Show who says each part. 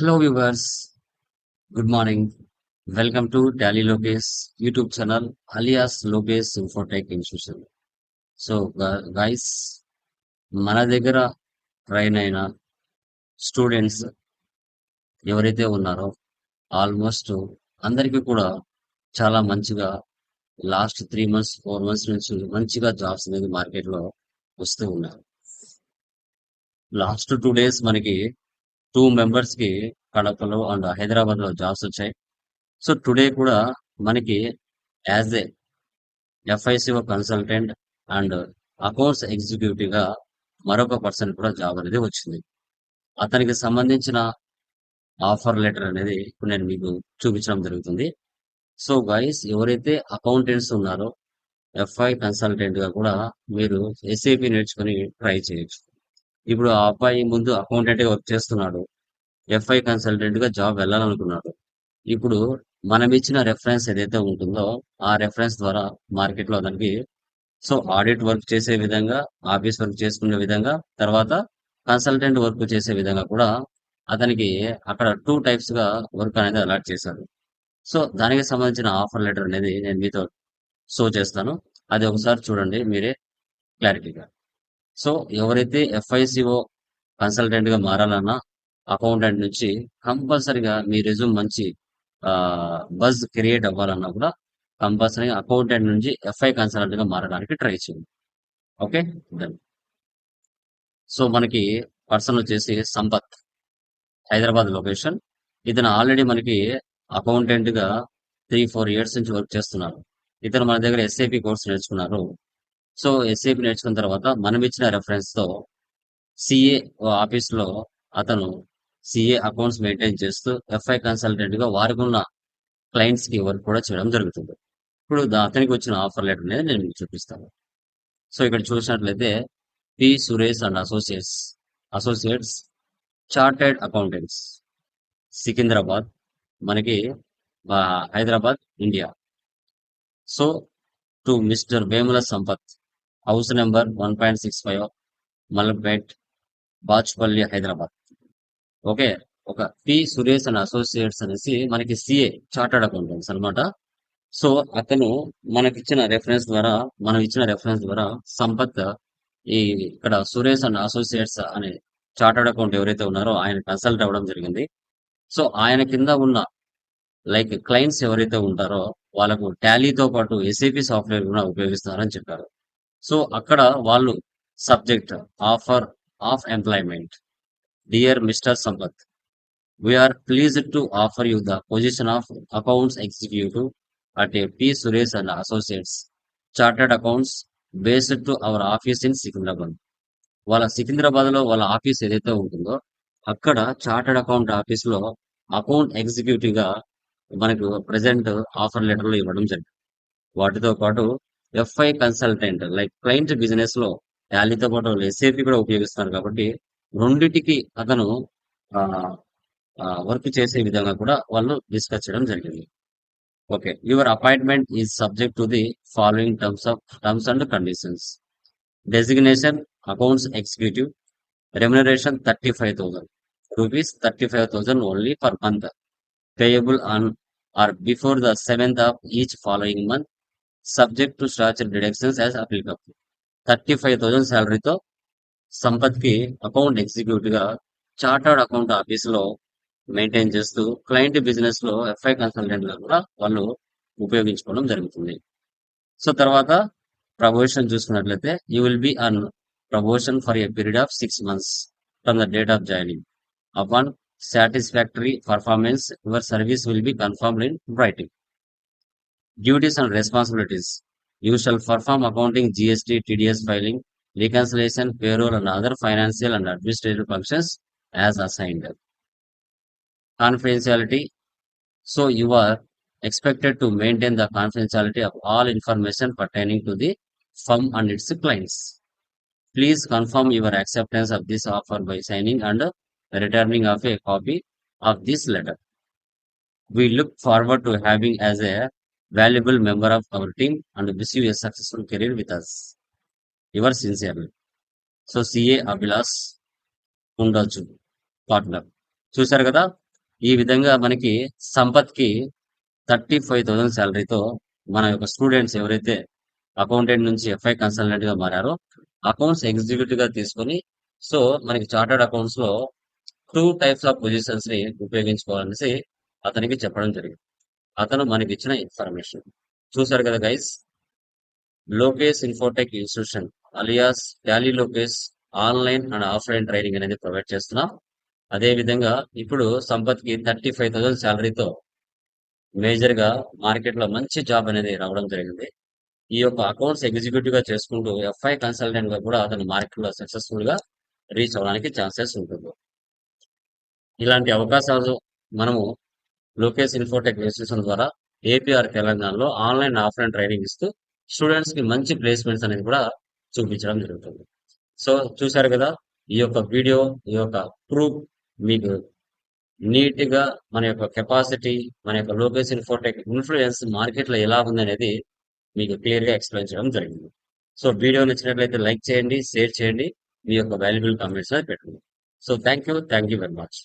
Speaker 1: Hello viewers good morning welcome to Tally Lokesh YouTube channel alias Lokesh infotech institution so guys మన దగ్గర train అయిన students ఎవరైతే ఉన్నారో almost అందరికీ కూడా చాలా మంచిగా last three months four months నుంచి మంచిగా జాబ్స్ అనేది మార్కెట్లో వస్తూ ఉన్నారు. లాస్ట్ టూ డేస్ మనకి టూ మెంబర్స్కి కడపలో అండ్ హైదరాబాద్లో జాబ్స్ వచ్చాయి. సో టుడే కూడా మనకి as a FICO consultant and accounts ఎగ్జిక్యూటివ్గా మరొక పర్సన్ కూడా జాబ్ అనేది వచ్చింది. అతనికి సంబంధించిన ఆఫర్ లెటర్ అనేది ఇప్పుడు నేను మీకు చూపించడం జరుగుతుంది. సో గైస్ ఎవరైతే అకౌంటెంట్స్ ఉన్నారో ఎఫ్ఐ కన్సల్టెంట్గా కూడా మీరు ఎస్ఏపి నేర్చుకుని ట్రై చేయొచ్చు. ఇప్పుడు ఆ అబ్బాయి ముందు అకౌంటెంట్గా వర్క్ చేస్తున్నాడు. ఎఫ్ఐ కన్సల్టెంట్గా జాబ్ వెళ్ళాలనుకున్నాడు. ఇప్పుడు మనం ఇచ్చిన రెఫరెన్స్ ఏదైతే ఉంటుందో ఆ రెఫరెన్స్ ద్వారా మార్కెట్లో అతనికి సో ఆడిట్ వర్క్ చేసే విధంగా ఆఫీస్ వర్క్ చేసుకునే విధంగా తర్వాత కన్సల్టెంట్ వర్క్ చేసే విధంగా కూడా అతనికి అక్కడ టూ టైప్స్గా వర్క్ అనేది అలాట్ చేశారు. సో దానికి సంబంధించిన ఆఫర్ లెటర్ అనేది నేను మీతో షో చేస్తాను. అది ఒకసారి చూడండి మీరే క్లారిటీగా సో ఎవరైతే ఎఫ్ఐసిఓ కన్సల్టెంట్గా మారాలన్నా అకౌంటెంట్ నుంచి కంపల్సరిగా మీ రెజ్యూమ్ మంచి బజ్ క్రియేట్ అవ్వాలన్నా కూడా కంపల్సరీగా అకౌంటెంట్ నుంచి ఎఫ్ఐ కన్సల్టెంట్గా మారడానికి ట్రై చేయండి. ఓకే డన్ సో మనకి పర్సన్ వచ్చేసి సంపత్. హైదరాబాద్ లొకేషన్ ఇతను ఆల్రెడీ మనకి అకౌంటెంట్గా త్రీ ఫోర్ ఇయర్స్ నుంచి వర్క్ చేస్తున్నారు. ఇతను మన దగ్గర ఎస్ఏపి కోర్స్ నేర్చుకున్నారు. సో ఎస్ఏపి నేర్చుకున్న తర్వాత మనం ఇచ్చిన రెఫరెన్స్తో సిఏ ఆఫీస్లో అతను సిఏ అకౌంట్స్ మెయింటైన్ చేస్తూ ఎఫ్ఐ కన్సల్టెంట్గా వారికి ఉన్న క్లయింట్స్కి వర్క్ కూడా చేయడం జరుగుతుంది. ఇప్పుడు అతనికి వచ్చిన ఆఫర్ లెటర్ అనేది నేను మీకు చూపిస్తాను. సో ఇక్కడ చూసినట్లయితే P Suresh and associates associates chartered accountants Secunderabad మనకి Hyderabad India so to mister Vemula Sampath house number one point six five Malapet Bachupally Hyderabad. Okay ఒక పి సురేష్ అండ్ అసోసియేట్స్ అనేసి మనకి సిఏ చార్టర్డ్ అకౌంటెంట్స్ అన్నమాట. So అతను మనకిచ్చిన reference ద్వారా మనం ఇచ్చిన రెఫరెన్స్ ద్వారా సంపత్ ఈ ఇక్కడ సురేష్ అండ్ అసోసియేట్స్ అనే చార్టర్డ్ అకౌంట్ ఎవరైతే ఉన్నారో ఆయన కన్సల్ట్ అవ్వడం జరిగింది. సో ఆయన కింద ఉన్న లైక్ క్లయింట్స్ ఎవరైతే ఉంటారో వాళ్ళకు టాలీతో పాటు ఎస్ఏపి సాఫ్ట్వేర్ కూడా ఉపయోగిస్తారని చెప్పారు. సో అక్కడ వాళ్ళు subject offer of employment. Dear mister Sampath we are pleased to offer you the position of accounts executive at A P Suresh and associates chartered accounts based to our office in Secunderabad వాళ్ళ సికింద్రాబాద్లో వాళ్ళ office ఏదైతే ఉంటుందో అక్కడ chartered account ఆఫీస్లో account ఎగ్జిక్యూటివ్గా మనకు present offer లెటర్లో ఇవ్వడం జరిగింది. వాటితో పాటు ఎఫ్ఐ కన్సల్టెంట్ లైక్ క్లయింట్ బిజినెస్లో టాలీతో పాటు ఎస్ఏపి కూడా ఉపయోగిస్తున్నారు కాబట్టి రెండిటికి అతను వర్క్ చేసే విధంగా కూడా వాళ్ళు డిస్కస్ చేయడం జరిగింది. Okay your appointment is subject to the following terms of terms and conditions designation accounts executive remuneration thirty five thousand rupees thirty five thousand only per month payable on or before the seventh of each following month subject to statutory deductions as applicable thirty five thousand శాలరీతో సంపత్కి account ఎగ్జిక్యూటివ్గా chartered account ఆఫీస్లో maintain చేస్తూ client బిజినెస్లో FI కన్సల్టెంట్గా కూడా వాళ్ళు ఉపయోగించుకోవడం జరుగుతుంది. సో తర్వాత ప్రమోషన్ చూసుకున్నట్లయితే you will be on promotion for a period of six months from the date of joining upon satisfactory performance your service will be confirmed in writing Duties and responsibilities. You shall perform accounting, GST, TDS filing, reconciliation, payroll, and other financial and administrative functions as assigned. Confidentiality. So, you are expected to maintain the confidentiality of all information pertaining to the firm and its clients. Please confirm your acceptance of this offer by signing and returning of a copy of this letter. We look forward to having as a valuable member of our team and wish you a successful career with us. Yours sincerely. So CA Abhilash ఉండొచ్చు partner చూశారు కదా ఈ విధంగా మనకి సంపత్కి thirty five thousand శాలరీతో మన యొక్క స్టూడెంట్స్ ఎవరైతే అకౌంటెంట్ నుంచి ఎఫ్ఐ కన్సల్టెంట్గా మారారో అకౌంట్స్ ఎగ్జిక్యూటివ్గా తీసుకొని సో మనకి చార్టర్డ్ అకౌంట్స్లో టూ టైప్స్ ఆఫ్ పొజిషన్స్ని ఉపయోగించుకోవాలనేసి అతనికి చెప్పడం జరిగింది అతను మనకి ఇచ్చిన ఇన్ఫర్మేషన్. చూసారు కదా guys Lokesh Infotech institution alias Tally Lokesh online and offline training అనేది ప్రొవైడ్ చేస్తున్నాం. అదే విధంగా ఇప్పుడు సంపత్కి థర్టీ ఫైవ్ థౌసండ్ శాలరీతో మేజర్గా మార్కెట్లో మంచి జాబ్ అనేది రావడం జరిగింది. ఈ యొక్క అకౌంట్స్ ఎగ్జిక్యూటివ్గా చేసుకుంటూ ఎఫ్ఐ కన్సల్టెంట్గా కూడా అతను మార్కెట్లో సక్సెస్ఫుల్గా రీచ్ అవడానికి ఛాన్సెస్ ఉంటుంది. ఇలాంటి అవకాశాలు మనము లోకేష్ ఇన్ఫోటెక్ ఇన్స్టిట్యూషన్ ద్వారా ఏపీఆర్ తెలంగాణలో ఆన్లైన్ ఆఫ్లైన్ ట్రైనింగ్ ఇస్తూ స్టూడెంట్స్కి మంచి ప్లేస్మెంట్స్ అనేది కూడా చూపించడం జరుగుతుంది. సో చూసారు కదా ఈ యొక్క వీడియో ఈ యొక్క ప్రూఫ్ మీకు నీట్గా మన యొక్క కెపాసిటీ మన యొక్క లోకేష్ ఇన్ఫోటెక్ ఇన్ఫ్లుయెన్స్ మార్కెట్లో ఎలా ఉంది అనేది మీకు క్లియర్గా ఎక్స్ప్లెయిన్ చేయడం జరిగింది. సో వీడియో నచ్చినట్లయితే లైక్ చేయండి షేర్ చేయండి మీ యొక్క వాల్యుబుల్ కామెంట్స్ పెట్టండి so thank you thank you very much